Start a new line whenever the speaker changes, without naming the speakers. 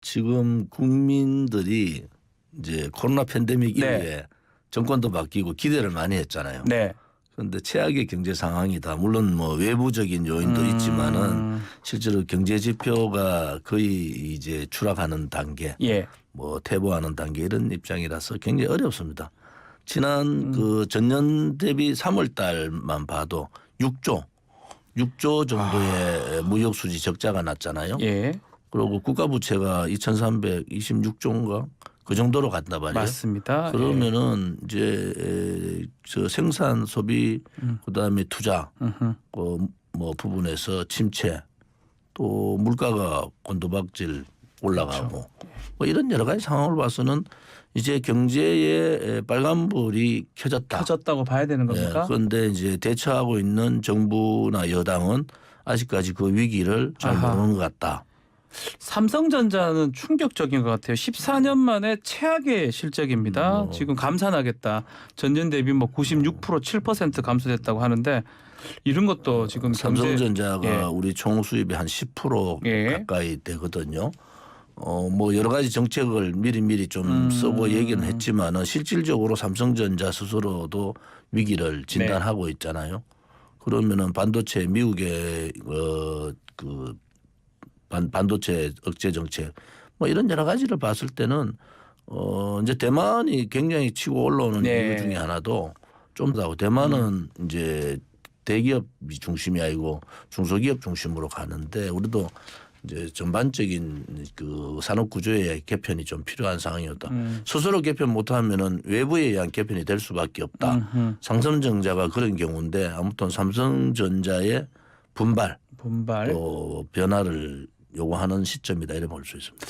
지금 국민들이 이제 코로나 팬데믹
네.
이후에 정권도 바뀌고 기대를 많이 했잖아요.
네.
그런데 최악의 경제 상황이다. 물론 뭐 외부적인 요인도 있지만은
음,
실제로 경제 지표가 거의 이제 추락하는 단계,
예.
뭐 퇴보하는 단계 이런 입장이라서 굉장히 어렵습니다. 지난
음.
그 전년 대비 3월 달만 봐도 6조 6조 정도의 무역 수지 적자가 났잖아요.
아. 예.
그리고 국가 부채가 2,326조인가 그 정도로 간다 말이에요.
맞습니다. 예.
그러면은 이제 에, 저 생산 소비 그다음에 투자
예. 음흠.
그뭐 부분에서 침체 또 물가가 곤두박질 올라가고
그렇죠.
뭐 이런 여러 가지 상황을 봐서는 이제 경제에 빨간불이 켜졌다.
터졌다고 봐야 되는
예,
겁니까?
그런데 이제 대처하고 있는 정부나 여당은 아직까지 그 위기를 잘
아하.
모르는 것 같다.
삼성전자는 충격적인 것 같아요. 14년 만에 최악의 실적입니다.
뭐.
지금 감산하겠다. 전년 대비 뭐 96% 7% 감소됐다고 하는데 이런 것도 지금 경제
삼성전자가
예.
우리 총 수입의 한 10%
예.
가까이 되거든요. 어 뭐 여러 가지 정책을 미리 미리 좀
음.
쓰고 얘기는 했지만은 실질적으로 삼성전자 스스로도 위기를 진단하고
네.
있잖아요. 그러면은 반도체 미국의 어 그 반, 반도체 억제 정책 뭐 이런 여러 가지를 봤을 때는 어 이제 대만이 굉장히 치고 올라오는
네.
이유 중에 하나도 좀더 대만은 이제 대기업이 중심이 아니고 중소기업 중심으로 가는데 우리도 이제 전반적인 그 산업 구조의 개편이 좀 필요한 상황이었다.
음.
스스로 개편 못하면은 외부에 의한 개편이 될 수밖에 없다.
음흠.
삼성전자가 그런 경우인데 아무튼 삼성전자의 분발
분발.
또 변화를 요구하는 시점이다 이래 볼 수 있습니다.